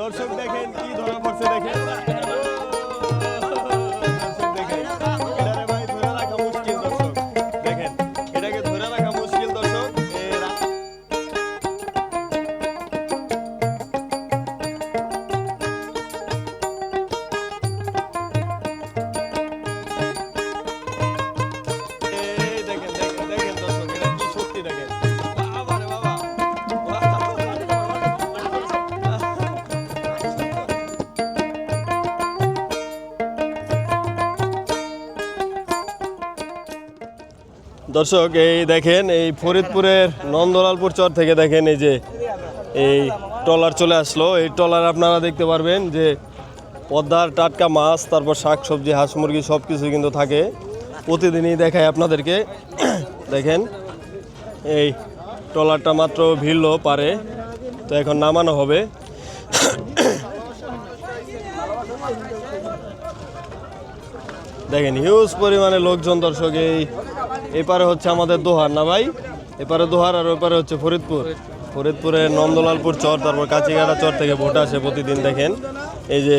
দর্শক দেখেন কি ধরা পড়ছে দেখেন। দর্শক, এই দেখেন, এই ফরিদপুরের নন্দলালপুর চর থেকে দেখেন, এই যে এই ট্রলার চলে আসলো। এই ট্রলার আপনারা দেখতে পারবেন যে পদ্মার টাটকা মাছ, তারপর শাক সবজি, হাঁস মুরগি সব কিছু কিন্তু থাকে। প্রতিদিনই দেখায় আপনাদেরকে। দেখেন, এই ট্রলারটা মাত্র ভিড়লো পারে, তো এখন নামানো হবে। দেখেন, হিউজ পরিমাণে লোকজন দর্শক, এই এপারে হচ্ছে আমাদের দোহার না ভাই? এপারে দোহার আর ওপারে হচ্ছে ফরিদপুর। ফরিদপুরে নন্দলালপুর চর, তারপর কাচিগাড়া চর থেকে ভোট আসে প্রতিদিন, দেখেন। এই যে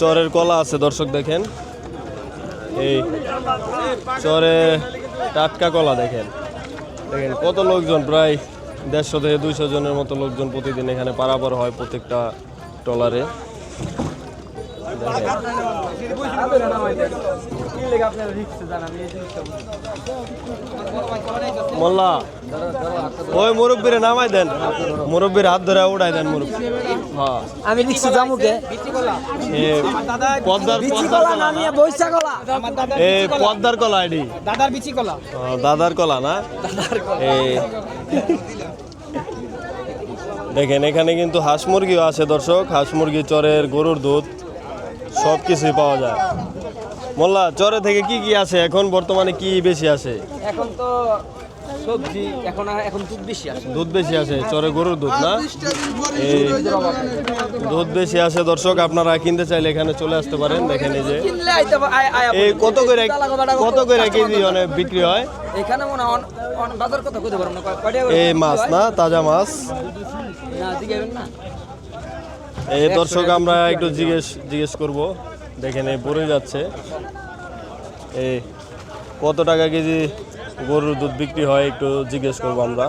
চরের কলা আছে, দর্শক দেখেন। এই চরে টাটকা কলা, দেখেন। দেখেন কত লোকজন, প্রায় দেড়শো থেকে দুইশো জনের মতো লোকজন প্রতিদিন এখানে পারাপার হয় প্রত্যেকটা দেখেন। মোল্লা ওই মুরব্বীরে নামাই দেন। মুরব্বীর হাত ধরে উড়াই দেন মুরব্বী। হ্যাঁ। আমি পদ্মার কলা বৈশা কলা? এ পদ্মার কলা এডি দাদার বিচি কলা। দাদার কলা না? দেখেন এখানে কিন্তু হাঁস মুরগিও আছে দর্শক। হাঁস মুরগি চরের গরুর দুধ সব কিছুই পাওয়া যায়। মোল্লা চরে থেকে কি কি আছে? এখন বর্তমানে কি বেশি আছে? এখন তো সবজি এখন এখন দুধ বেশি আসে দুধ বেশি আছে চরে গরুর দুধ না? এই দুধ বেশি আছে দর্শক আপনারা কিনতে চাইলে এখানে চলে আসতে পারেন দেখেন এই যে। এই কত করে কত- কত করে কেজি অনেক বিক্রি হয়? এখানে মনে বাজার কথা কইতে পারব এই মাছ না তাজা মাছ। না না। এই দর্শক আমরা একটু জিজ্ঞেস জিজ্ঞেস করব। দেখেন এই পড়ে যাচ্ছে এই কত টাকা কেজি গরুর দুধ বিক্রি হয় একটু জিজ্ঞেস করব আমরা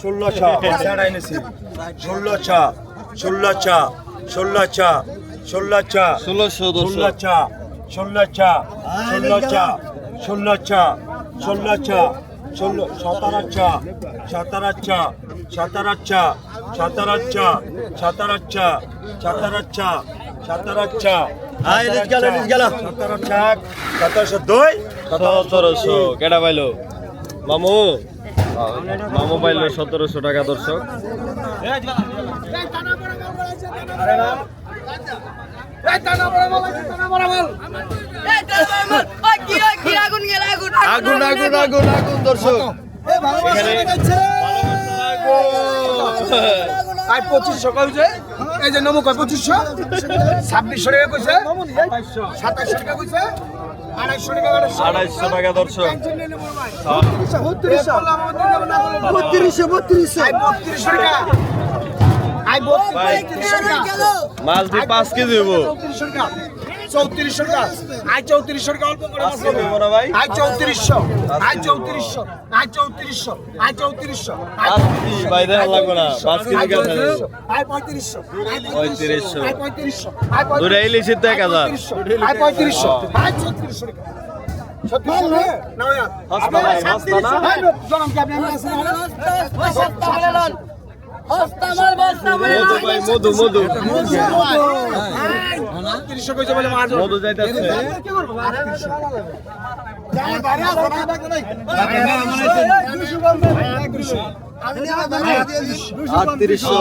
ষোলো ছা এনেছি ষোলো ছা ষোলো ছা ষোলো ছা ষোলো ছা ষোলোশো ষোলো চা ষোলো চা ষোলো চা ষোলো হ্যাঁ, সতেরোশো আয় লিজ গেল মামু? মামু পাইলো সতেরোশো টাকা দর্শক। আগুন আগুন আগুন দর্শক। আই পঁচিশশো কইছে এই যে নমুক পঁচিশশো? ছাব্বিশশো টাকা কইছে? সাতাশশো টাকা কইছে? আড়াইশো টাকা আড়াইশো। টাকা দর্শক। বত্রিশশো। বত্রিশশো আই বত্রিশশো টাকা। আই ভাই। বত্রিশশো টাকা। মাছ দিয়ে পাঁচ কেজি হব চৌত্রিশশো গাছ আয় চৌত্রিশশোর গাছ অল্প করে আয় চৌত্রিশশো আয় চৌত্রিশশো আয় চৌত্রিশশো আয় চৌত্রিশশো আয় পঁয়ত্রিশশো পঁয়ত্রিশশো। আয় পঁয়ত্রিশশো আয় পঁয়ত্রিশশো আয় পঁয়ত্রিশশো আয় চৌত্রিশশো হ্যাঁ, মধু মধু মধু। তিরিশশো কইছে বলে মার মধু যাইতেছে আটত্রিশশো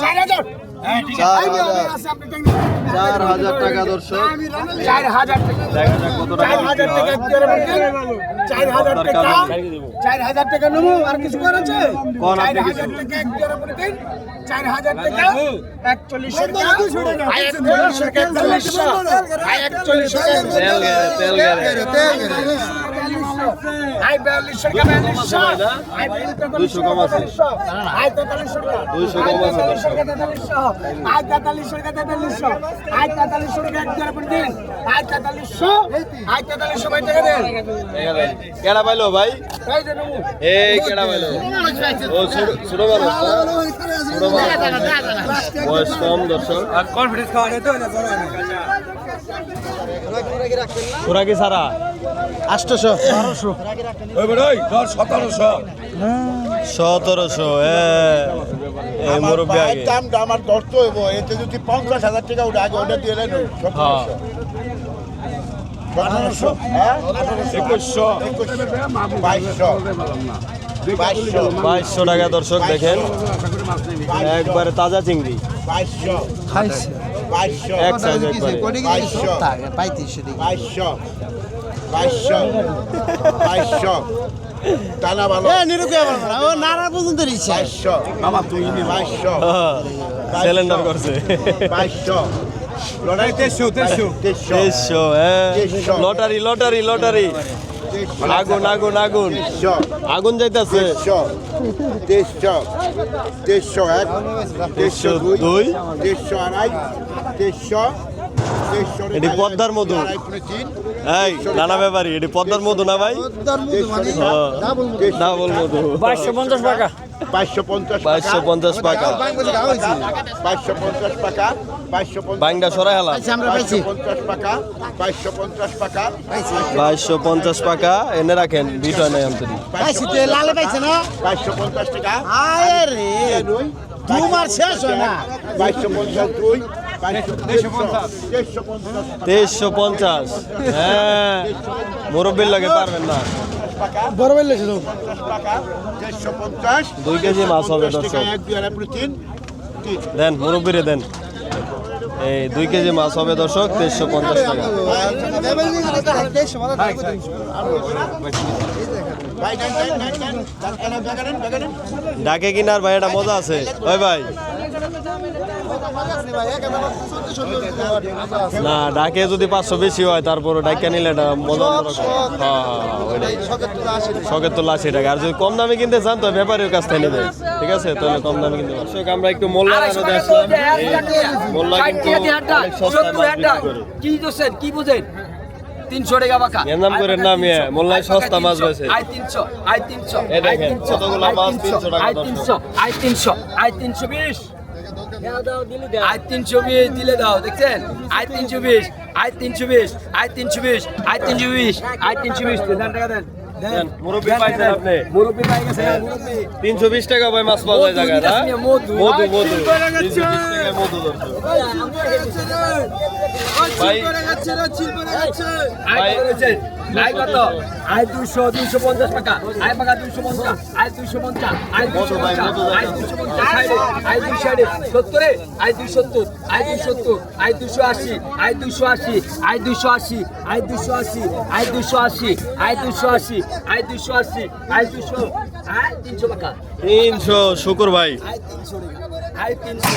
চার হাজার চার হাজার টাকা দর্শক। চার হাজার দেখা যাক কত টাকা চার হাজার টাকা চার হাজার টাকা। চার হাজার টাকা নেব আর কিছু করেছে কোন চার আপনি হাজার কিছু? টাকা চার হাজার একচল্লিশশো টাকা একচল্লিশশো একচল্লিশশো একচল্লিশশো তেল আই বিয়াল্লিশশো টাকা বিয়াল্লিশশো আই দুইশো কম আছে। আই তেতাল্লিশশো টাকা দুইশো কম আছে। আই তেতাল্লিশশো টাকা তেতাল্লিশশো আই তেতাল্লিশশো টাকা এক দেড় দিন। আই তেতাল্লিশশো আই তেতাল্লিশশো ভাই টাকা দেন। কেডা পাইলো ভাই? এই কেডা পাইলো? ও ছোট ছোট মানুষ। বয়স কম দর্শক। কনফিডেন্স খাওয়া যেত না। তোরা কি সারা আটশোশো বারোশো সতেরোশো। সতেরোশো এই মুরব্বী আগে। আমার হইব। এতে যদি পঞ্চাশ হাজার টাকা উঠে আগে ওটা দিয়ে দেন। হ্যাঁ? একুশশো। বাইশশো। টাকা দর্শক দেখেন। একবারে তাজা চিংড়ি। বাইশশো। বাইশশো এক সাইজ একবারে বাইশশো। বাইশশো। বাইশশো। বাইশশো। টানা ভালো। বাইশশো। আমার তুই বাইশশো। সিলিন্ডার করছে। বাইশশো। লড়াই তেইশশো তেইশশো। তেইশশো। তেইশশো হ্যাঁ। তেইশশো। Lottery lottery lottery. আগুন আগুন আগুন। আগুন যাইতেছে। তেইশশো তেইশশো তেইশশো এক তেইশশো দুই দুই। তেইশশো আড়াই তেইশশো তেইশশো এটি পদ্মার মধু। এই নানা ব্যাপারী এটি পদ্মার মধু না ভাই? হ্যাঁ, ডাবল মধু। বাইশশো পঞ্চাশ টাকা। বাইশশো পঞ্চাশ বাইশশো পঞ্চাশ টাকা বাইশশো পঞ্চাশ টাকা বাইশশো পঞ্চাশ বাংলা সরাই হালা বাইশশো পঞ্চাশ টাকা বাইশশো পঞ্চাশ টাকা বাইশশো পঞ্চাশ টাকা এনে রাখেন বিষয় নাই বাইশশো পঞ্চাশ টাকা আরে দুই তোমার শেষ হয় না। বাইশশো পঞ্চাশ দুই তেইশশো পঞ্চাশ হ্যাঁ মুরব্বীর লাগে পারবেন না বড় বেলেছে তো। টাকা দেড়শো পঞ্চাশ। দুই কেজি মাছ হবে পঞ্চাশ টাকা দর্শক। এক দুই আড়াই তিন। তিন। দেন মুরব্বীরে দেন। এই দুই কেজি মাছ হবে দর্শক তেইশশো পঞ্চাশ টাকা। ভাই ডাকে কিনার ভাই এটা মজা আছে। ওই ভাই। না ডাকে যদি পাঁচশো বেশি হয় তারপরে ডাকে নিলে এটা মজা অন্যরকম হ্যাঁ হ্যাঁ হ্যাঁ, শখের তো টাকা আর যদি কম দামে কিনতে চান তো ব্যাপারীর কাছ থেকে নেবে ঠিক আছে? তাহলে কম দামে কিনতে দর্শক, আমরা একটু মোল্লা আসলাম। কিন্তু কি বুঝেন? তিনশো টাকা বাকা। এর নাম করে নাম ইয়ে, মোল্লায় সস্তা মাছ। আই তিনশো। আই তিনশো। এই দেখেন, কতগুলা মাছ 300 টাকা আই তিনশো। আই তিনশো। আই তিনশো বিশ। আই তিনশো বিশ দিলে দাও দেখছেন আই তিনশো বিশ আই তিনশো বিশ আই তিনশো বিশ আই তিনশো বিশ আই তিনশো বিশ দেন টাকা দেন তিনশো বিশ টাকা ভাই মাছ পাওয়া যায় মধু জায়গায় মধু। মধু মধু মধু ভাই আই কত আই দুশো দুশো পঞ্চাশ টাকা আই পাকা দুশো পঞ্চাশ আই দুশো পঞ্চাশ আই দুশো পঞ্চাশ? আই দুশো পঞ্চাশ আই দুই ষাটে সত্তরে আই দুই সত্তর আই দুই সত্তর আই দুশো আশি আই দুশো আশি আই দুশো আশি আই দুশো আশি আই দুশো আশি আই দুশো আশি আই দুশো আশি আই দুশো আই তিনশো টাকা তিনশো শুকুর ভাই আই তিনশো টাকা আই তিনশো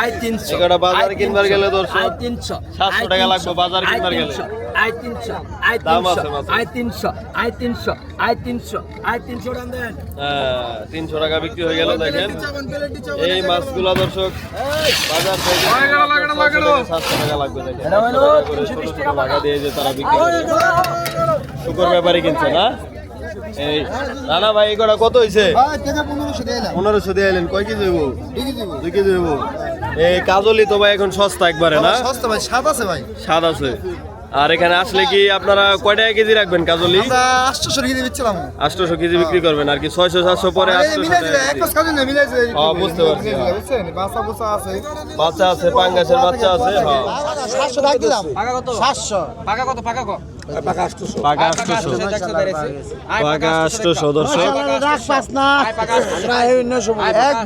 আই তিনশো বাজারে কিনবার গেলে দর্শক আই তিনশো 700 টাকা লাগবে বাজারে কিনবার গেলে। আই তিনশো আই দাম তিনশো আই তিনশো আই তিনশো আই তিনশো আই তিনশো টাকা দেন। হ্যাঁ, তিনশো টাকা বিক্রি হয়ে গেল দেখেন। এই মাছগুলো দর্শক বাজার থেকে সাতশো টাকা লাগবে দেখেন। ছোট ছোট টাকা দিয়ে যে তারা বিক্রি করে শুকুর ব্যাপারে কিনছে না? এই নানা ভাই এগুলা কত হয়েছে পনেরোশো দিয়ে এলেন কয় কেজি দেবো দুই কেজি দেবো এই কাজলি তো ভাই এখন সস্তা একবারে না? সস্তা ভাই আছে ভাই। স্বাদ আছে। আর এখানে আসলে কি আপনারা কয়টা টাকা কেজি রাখবেন কাজলি? আমরা কেজি আটশোশো কেজি বিক্রি করবেন আর কি ছয়শো সাতশো পরে কেজি। হ্যাঁ, বুঝতে পারছি, হ্যাঁ। বুঝছেন? আছে। বাচ্চা আছে পাঙ্গাসের বাচ্চা আছে হ্যাঁ। সাতশো রাখ দিলাম পাকা কত? সাতশো। পাকা কত? পাকা কত? পাকা দর্শক এক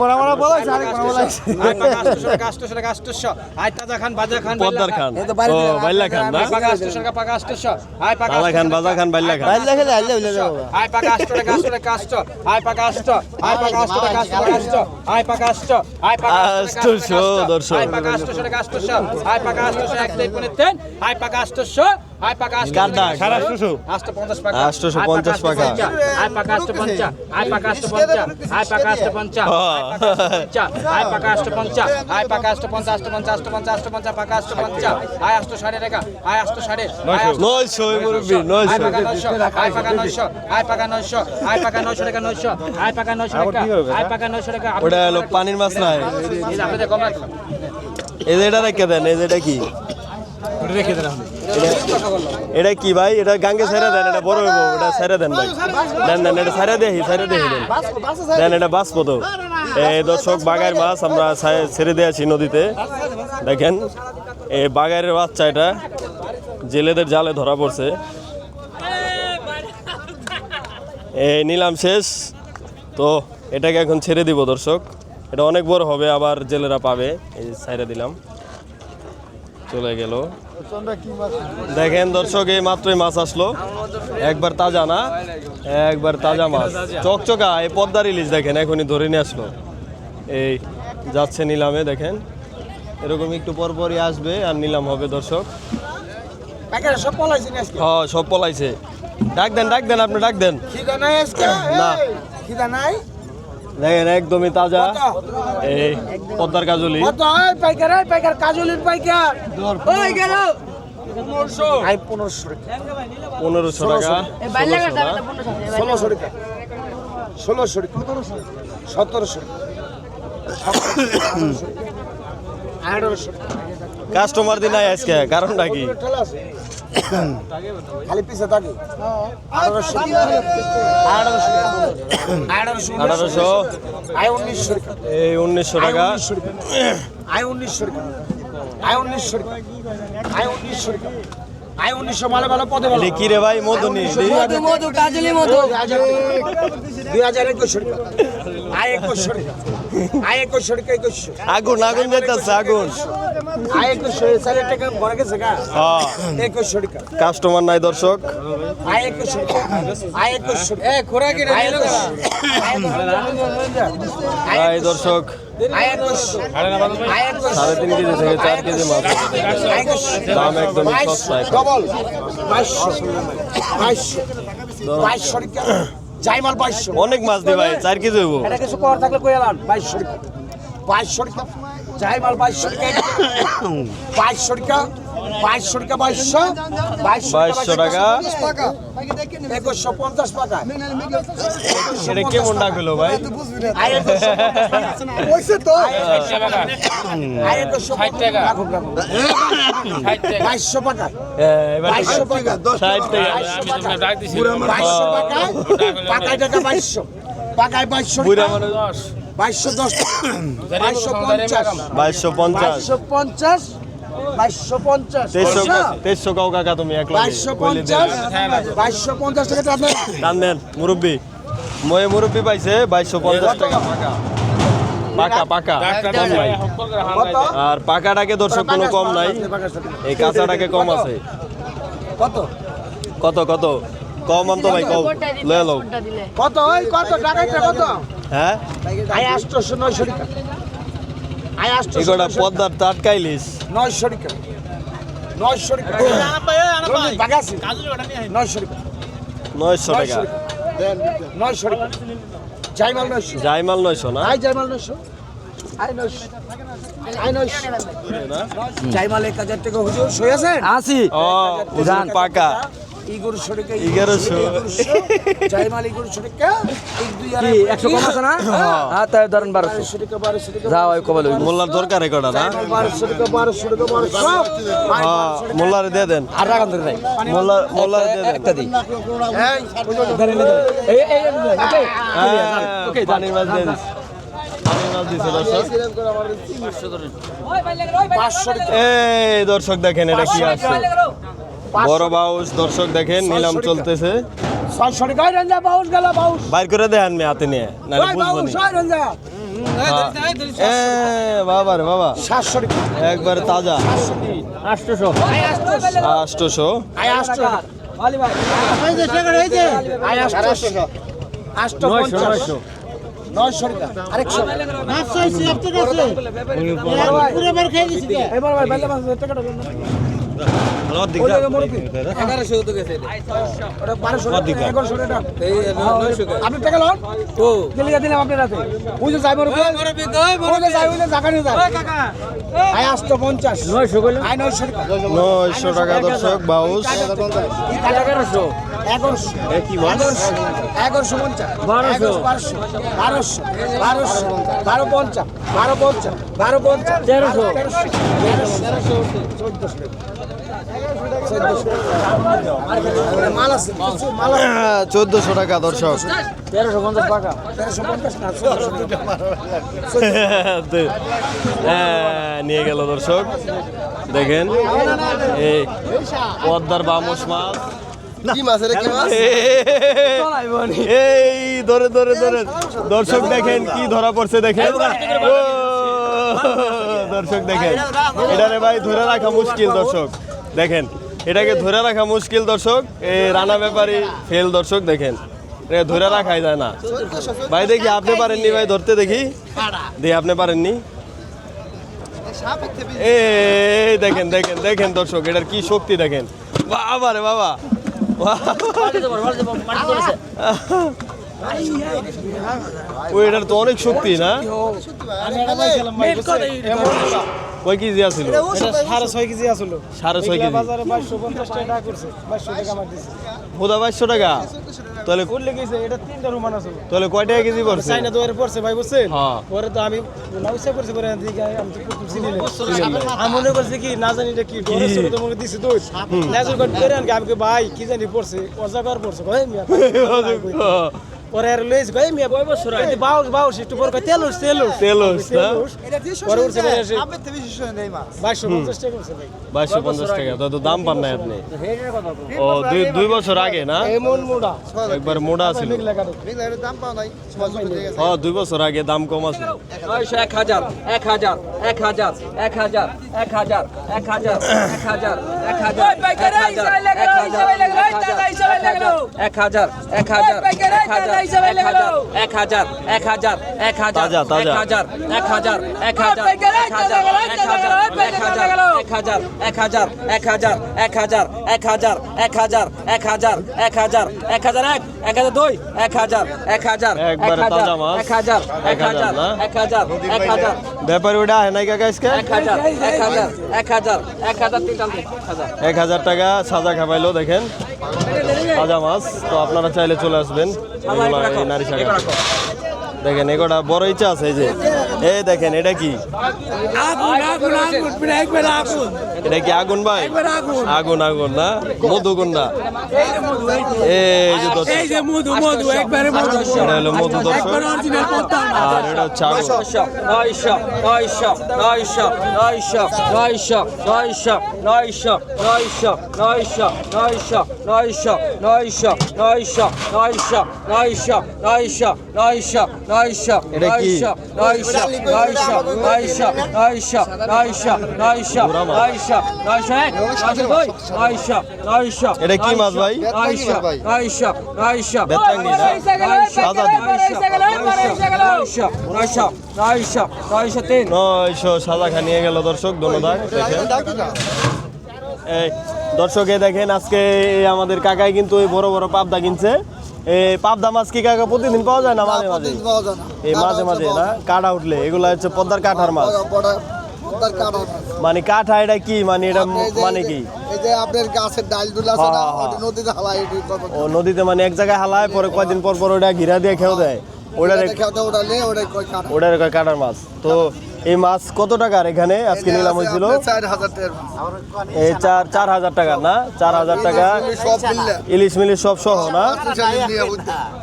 আয় পাকা আষ্ট গাড্ডা সারা শুশু আষ্ট পঞ্চাশ পাকা আষ্টশো পঞ্চাশ পাকা। আয় পাকা। আষ্ট আয় পাকা আষ্ট আয় পাকা আষ্ট পঞ্চা আয় পাকা আষ্ট আয় পাকা আষ্ট পঞ্চা আষ্ট পঞ্চা আষ্ট পঞ্চা আষ্ট পঞ্চা পাকা আষ্ট পঞ্চা আয় আষ্ট সাড়ে টাকা। আয় আষ্ট সাড়ে আয় নয়শো। আয় পাকা নয়শো। আয় পাকা নয়শো। আয় পাকা নয়শো। আয় পাকা নয়শো টাকা নয়শো। আয় পাকা নয়শো আয় পাকা নয়শো টাকা। ওটা হলো পানির মাছ নাই এই যে রাখলাম। এই যে এটা রেখে দেন যে এটা কি ভাই? এটা গাঙ্গে ছেড়ে দেন, এটা বড় হইব, এটা ছেড়ে দেন ভাই। দেন দেন, এটা ছেড়ে দেখি ছেড়ে দেখি দেন। দেন, এটা বাঁচবো তো। এই দর্শক বাগার মাছ আমরা ছেড়ে দিয়েছি নদীতে। দেখেন, এই বাগারের বাচ্চা এটা, জেলেদের জালে ধরা পড়ছে। এই নিলাম শেষ। তো এটাকে এখন ছেড়ে দিব দর্শক। এটা অনেক বড় হবে, আবার জেলেরা পাবে। এই যে ছাইরা দিলাম। চলে গেল। দেখেন দর্শক এই মাত্রই মাছ আসলো। একবার তাজা না? একবার তাজা মাছ। চকচকা এই পদ্মার ইলিশ দেখেন এখনই ধরে নিয়ে আসলো। এই যাচ্ছে নিলামে দেখেন। এরকম একটু পরপরই আসবে আর নিলাম হবে দর্শক। হ্যাঁ সব পলাইছে। ডাক দেন ডাক দেন আপনি ডাক দেন। না। নাই? দেখেন একদমই তাজা। এই পদ্মার কাজলি। পাইকার পাইকার কাজলির পাইকার। ওই গেল। পনেরোশো। টাকা। পনেরোশো টাকা। ষোলোশো ষোলোশো টাকা। ষোলোশো টাকা। সতেরোশো কাস্টমার দিন নাই আজকে কারণটা কি? খালি পিছে থাকে আঠারোশো। আয় উনিশশো এই উনিশশো টাকা। আয় উনিশশো আয় উনিশশো আয় উনিশশো আয় উনিশশো মালে ভালো পদে ভালো। কি রে ভাই মধুনি মধু মধু কাজলি মধু দুই হাজার একুশশো টাকা। আয় একুশশো টাকা। আয় একুশশো টাকা একুশশো আগুন আগুন যেতেছে আগুন আয় একুশশো চার টাকা ঘরে গেছে গা হ্যাঁ একুশশো টাকা কাস্টমার নাই দর্শক আয় একুশশো টাকা আয় একুশশো এ খোরা কি আয় দর্শক সাড়ে তিন কেজি থেকে চার কেজি মাছ দাম একদমই সস্তা এখন। মাল বাইশশো। অনেক মাছ দি ভাই চার কেজি হইব। এটা কিছু কর থাকলে কই এলাম বাইশশো টাকা। বাইশশো টাকা। জাইমাল বাইশশো টাকা। বাইশশো টাকা। বাইশশো টাকা বাইশশো? বাইশশো টাকা একুশশো পঞ্চাশ টাকা। এটা কেমন ডাক হলো ভাই? বাইশশো টাকা। এবার বাইশশো টাকা। বাইশশো টাকা। পাকায় টাকা বাইশশো। পাকায় বাইশশো বুড়া টাকা মানুষ। বাইশশো দশ বাইশশো পঞ্চাশ। বাইশশো পঞ্চাশ। বাইশশো পঞ্চাশ। বাইশশো পঞ্চাশ। তেইশশো তেইশশো কাউ কাকা তুমি এক বাইশশো পঞ্চাশ? বাইশশো। পঞ্চাশ টাকা আপনার টান দেন মুরব্বী। ময়ে মুরব্বী পাইছে বাইশশো পঞ্চাশ টাকা। পাকা পাকা। পাকা নাই আর পাকাটাকে দর্শক কোনো কম নাই। এই কাঁচাটাকে কম আছে। কত? কত কত? কম আনতো ভাই কম। লয়ে কত? ওই কত? হ্যাঁ? টাকা। এগুলো পদ্মার টাটকাইলিস নয়শো টাকা। নয়শো টাকা? নয়শো টাকা। নয়শো টাকা। নয়শো টাকা। জাইমাল নয়শো। জাইমাল নয়শো না? আয় জাইমাল নয়শো। নয়শো। জাইমাল এক হাজার টাকা। হুজুর আছেন? আসি ও উজান পাকা এগারোশো টাকা এগারোশো। জাইমাল এগারোশো টাকা এক দুই আর একশো কম আছে না? হ্যাঁ। তাই ধরেন বারোশো। বারোশো বারোশো যাও ওই কবে লইব মোল্লার দরকার কটা না জাইমাল বারোশো টাকা বারোশো টাকা বারোশো আয় হ্যাঁ বারোশো টাকা। মোল্লারে দিয়ে দেন। আর রাখান ধরে নাই মোল্লা মোল্লারে দিয়ে দেন। একটা দিই। এই, এই এই ওকে? হ্যাঁ, পানির মাছ দিয়ে দর্শক। টাকা দর্শক দেখেন এটা কি আছে? বড় বাউস দর্শক দেখেন নিলাম চলতেছে। ছয়শো টাকা ওই বাউস গেল বাউস। বাইর করে দেন আমি হাতে নিয়ে নাহলে বুঝব নি। এ বাবা রে বাবা। সাতশো টাকা। একবার তাজা। আটশোশো। আষ্টশো আটশো। নয়শো পঞ্চাশ। নয়শো। নয়শো টাকা। আরেকশো। এবার ভাই বেলা টাকাটা টাকা। আপনি টাকা লন। ও। দিলে দিলাম আপনার হাতে। ওই যে যাই বড় ওই যে যাই ওই যে জায়গা নিয়ে যায় আয় আসতো পঞ্চাশ। নয়শো করলে আয় নয়শো টাকা। নয়শো টাকা দর্শক বাউস। এগারোশো। এগারোশো। পঞ্চাশ। বারোশো। বারোশো। বারোশো। বারোশো। বারো পঞ্চাশ। বারো পঞ্চাশ। বারো পঞ্চাশ। তেরোশো। তেরোশো। তেরোশো। চোদ্দশো। চোদ্দশো টাকা দর্শক। তেরোশো পঞ্চাশ টাকা তেরোশো পঞ্চাশ হ্যাঁ, নিয়ে গেল দর্শক। দেখেন এই পদ্মার বামুস মাছ। এই ধরে ধরে ধরে। দর্শক দেখেন কি ধরা পড়ছে দেখেন। দর্শক দেখেন। এটারে ভাই ধরে রাখা মুশকিল দর্শক। দেখেন এটাকে ধরে রাখা মুশকিল, দর্শক। এই রানা ব্যাপারী ফেল দর্শক, দেখেন। এটা ধরে রাখাই যায় না। ভাই, দেখি, আপনি পারেননি, ভাই, ধরতে দেখি। দিয়ে আপনি পারেননি। এই দেখেন দেখেন দেখেন, দর্শক, এটার কি শক্তি, দেখেন। বাবা। রে বাবা ওই এটার তো অনেক শক্তি না? কয় কেজি আছিল? সাড়ে ছয় কেজি। আসলো সাড়ে ছয় কেজি বাজারে বাইশশো পঞ্চাশ টাকা করছে বাইশশো টাকা আমার দিচ্ছে হুদা বাইশশো টাকা? তাহলে করলে গেছে এটা তিনটা রুমান আসলো তাহলে কয় টাকা কেজি পড়ছে? চাইনা দুয়ারে পড়ছে ভাই বুঝছেন? হ্যাঁ। পরে তো আমি নাউসা করছি পরে আমি তো প্রথম চিনি না। আমি মনে করছি কি না জানি এটা কি ডরে ছিল তো মনে দিছি নাজর করে করে আনকে আমি ভাই কি জানি পড়ছে? অজাগার পড়ছে কই মিয়া পরে আর লইছি কই মিয়া বই বছর আই বাউস বাউস একটু পরে কই তেলুস তেলুস তেলুস, না? পরে উঠছে এসে বাইশশো পঞ্চাশ টাকা করছে ভাই। বাইশশো পঞ্চাশ টাকা তো দাম পান নাই আপনি? ও দুই দুই বছর আগে না? এমন মোড়া। একবার মোটা ছিল লেখা ও দুই বছর আগে দাম কম আছে নয়শো এক হাজার এক হাজার এক হাজার এক হাজার এক হাজার এক হাজার এক হাজার এক হাজার এক হাজার এক হাজার এক হাজার এক হাজার এক হাজার এক হাজার এক হাজার। এক হাজার এক হাজার এক হাজার এক হাজার এক হাজার এক হাজার এক হাজার এক হাজার এক হাজার এক হাজার এক হাজার এক হাজার এক হাজার এক হাজার এক হাজার এক হাজার দুই এক হাজার এক হাজার একবারে এক হাজার তাজা মাছ। এক হাজার এক হাজার এক হাজার এক হাজার। ব্যাপারী ওটা আহে নাই কাকা আজকে? এক হাজার এক হাজার এক হাজার এক হাজার তিনটা হাজার। এক হাজার টাকা সাজা খাবাইলো দেখেন। তাজা মাছ তো আপনারা চাইলে চলে আসবেন। এই নারী দেখেন এগোটা বড় ইচ্ছা আছে এই যে। এই দেখেন এটা কি এটা কি আগুন ভাই আগুন আগুন না মধুগুন না এই যে মধু মধু একবারে মধু এটা হলো মধু দর্শক একবার অরিজিনাল পদ্মা আর এটা হচ্ছে আগুন নয়শো নয়শো নয়শো নয়শো নয়শো নয়শো নয়শো নয়শো নয়শো নয়শো নয়শো নয়শো নয়শো নয়শো নয়শো নয়শো নয়শো নয়শো? নয়শো নয়শো নয়শো এটা খানিয়ে গেল দর্শক এ দেখেন আজকে আমাদের কাকাই কিন্তু ওই বড় বড় পাবদা কিনছে এই পাবদা মাছ কি কাকা প্রতিদিন পাওয়া যায় না মাঝে মাঝে? এই মাঝে মাঝে না? কাটা উঠলে এগুলা হচ্ছে পদ্মার কাঠার মাছ। মানে কাঠা এটা কি? মানে এটা মানে কি? হ্যাঁ, হ্যাঁ। ও নদীতে মানে এক জায়গায় হালায় পরে কয়দিন পর পর ওটা ঘিরা দিয়ে খেয়েও দেয়। ওটারে ওটা ওটারে কয় কাটার মাছ। তো এই মাছ কত টাকার এখানে? আজকে নিলাম হয়েছিল? এই চার চার হাজার টাকা না? চার হাজার টাকা। ইলিশ মিলিশ সব সহ না?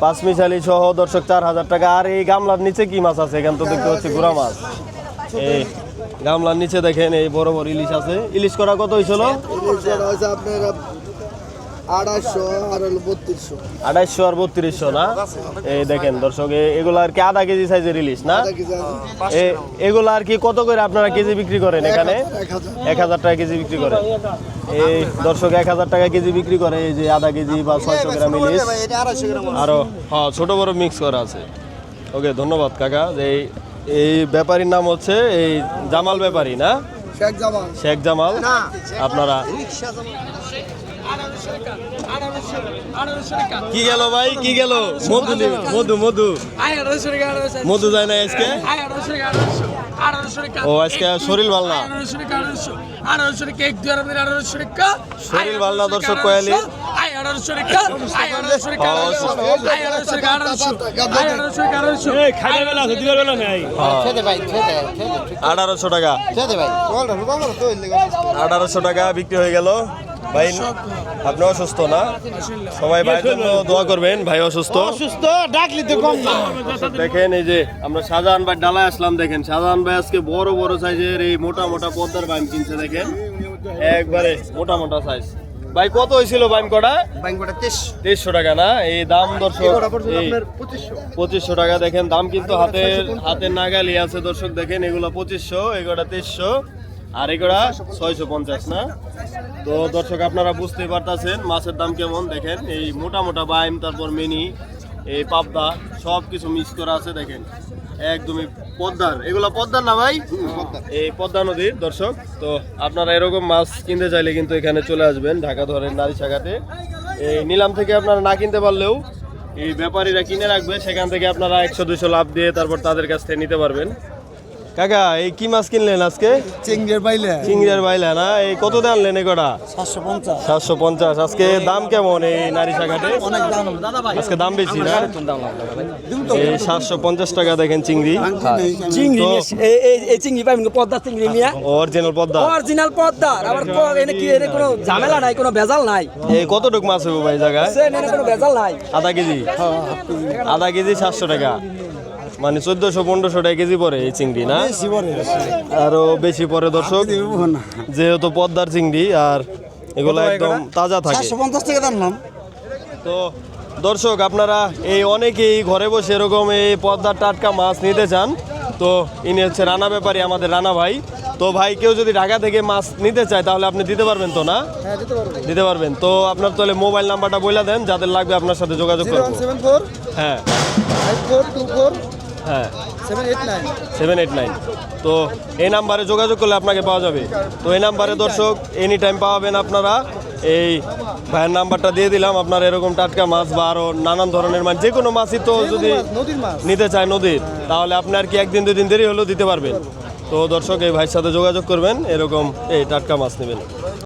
পাঁচ মিশালি সহ দর্শক চার হাজার টাকা। আর এই গামলার নিচে কি মাছ আছে? এখান তো দেখতে হচ্ছে গুড়া মাছ। এই গামলার নিচে দেখেন এই বড় বড় ইলিশ আছে। ইলিশ করা কত হয়েছিল ইলিশ করা হয়েছে আপনার আড়াইশো আর হলো বত্রিশশো। আড়াইশো আর বত্রিশশো না? এই দেখেন দর্শক এগুলো আর কি আধা কেজি সাইজের ইলিশ না? এগুলো আর কি কত করে আপনারা কেজি বিক্রি করেন এখানে? এক হাজার। টাকা কেজি বিক্রি করেন। এই দর্শক এক হাজার টাকা কেজি বিক্রি করে এই যে আধা কেজি বা ছয়শো গ্রাম ইলিশ। এটা আড়াইশো গ্রাম আরও হ্যাঁ ছোট বড় মিক্স করা আছে। ওকে ধন্যবাদ কাকা। যে এই এই ব্যাপারীর নাম হচ্ছে এই জামাল ব্যাপারী না? শেখ জামাল। শেখ জামাল। আপনারা কি গেল ভাই? কি গেল? মধু মধু মধু। মধু যায় না আজকে? ও আজকে শরীর ভালো না। শরীর ভালো না দর্শক কয়ালি। আঠারোশো টাকা। আঠারোশো টাকা বিক্রি হয়ে গেল। ভাই আপনি অসুস্থ না? সবাই ভাইয়ের জন্য দোয়া করবেন ভাই অসুস্থ। সুস্থ ডাকলি তো কম না। দেখেন এই যে আমরা শাহজাহান ভাই ডালায় আসলাম দেখেন। শাহজাহান ভাই আজকে বড় বড় সাইজের এই মোটা মোটা পদ্মার বাইম কিনছে দেখেন। একবারে মোটা মোটা সাইজ ভাই কত হয়েছিল বাইম কটা? তেইশশো টাকা না? এই দাম দর্শক পঁচিশশো। টাকা। দেখেন দাম কিন্তু হাতের হাতের নাগালি আছে দর্শক দেখেন এগুলো পঁচিশশো এগুলো তেইশশো। আর এগুলা ছয়শো পঞ্চাশ না? তো দর্শক আপনারা বুঝতেই পারতেছেন মাছের দাম কেমন। দেখেন এই মোটা মোটা বাইম তারপর মিনি এই পাবদা সব কিছু মিক্স করা আছে দেখেন। একদমই পদ্মার। এগুলো পদ্মার না ভাই? এই পদ্মা নদীর দর্শক। তো আপনারা এরকম মাছ কিনতে চাইলে কিন্তু এখানে চলে আসবেন ঢাকা ধরেন নারী শাখাতে। এই নিলাম থেকে আপনারা না কিনতে পারলেও এই ব্যাপারীরা কিনে রাখবে সেখান থেকে আপনারা একশো দুশো লাভ দিয়ে তারপর তাদের কাছ থেকে নিতে পারবেন। কাকা এই কি মাছ কিনলেন আজকে? চিংড়ির বাইলে। চিংড়ির বাইলা না? এই কত দাম আনলেন কটা? সাতশো পঞ্চাশ। সাতশো পঞ্চাশ। আজকে দাম কেমন এই নারী শাখাতে? অনেক দাম। আজকে দাম বেশি না? এই সাতশো পঞ্চাশ টাকা দেখেন চিংড়ি। চিংড়ি এই চিংড়ি পাবেন পদ্মা চিংড়ি মিয়া অরিজিনাল পদ্মা। অরিজিনাল পদ্মার আবার এনে কি এনে কোনো ঝামেলা নাই? কোনো ভেজাল নাই? এই কতটুক মাছ হবে ভাই জায়গায়? কোনো ভেজাল নাই। আধা কেজি। আধা কেজি সাতশো টাকা। মানে চোদ্দশো পনেরোশো টাকা কেজি পড়ে এই চিংড়ি না? আরও বেশি পরে দর্শক। যেহেতু পদ্মার চিংড়ি আর এগুলো একদম তাজা থাকে। পঞ্চাশ টাকা দাম নাম তো দর্শক আপনারা এই অনেকেই ঘরে বসে এরকম এই পদ্মার টাটকা মাছ নিতে চান। তো ইনি হচ্ছে রানা ব্যাপারী আমাদের রানা ভাই। তো ভাই কেউ যদি ঢাকা থেকে মাছ নিতে চায় তাহলে আপনি দিতে পারবেন তো না? দিতে পারবেন। তো আপনার তাহলে মোবাইল নাম্বারটা বলে দেন যাদের লাগবে আপনার সাথে যোগাযোগ করব। হ্যাঁ। হ্যাঁ। সেভেন এইট নাইন তো এই নাম্বারে যোগাযোগ করলে আপনাকে পাওয়া যাবে। তো এই নাম্বারে দর্শক এনি টাইম পাবেন আপনারা। এই ভাইয়ের নাম্বারটা দিয়ে দিলাম। আপনার এরকম টাটকা মাছ বা আরও নানান ধরনের মাছ যে কোনো মাছই তো যদি নিতে চায় নদীর তাহলে আপনি আর কি একদিন দুদিন দেরি হলেও দিতে পারবেন। তো দর্শক এই ভাইয়ের সাথে যোগাযোগ করবেন। এরকম এই টাটকা মাছ নেবেন।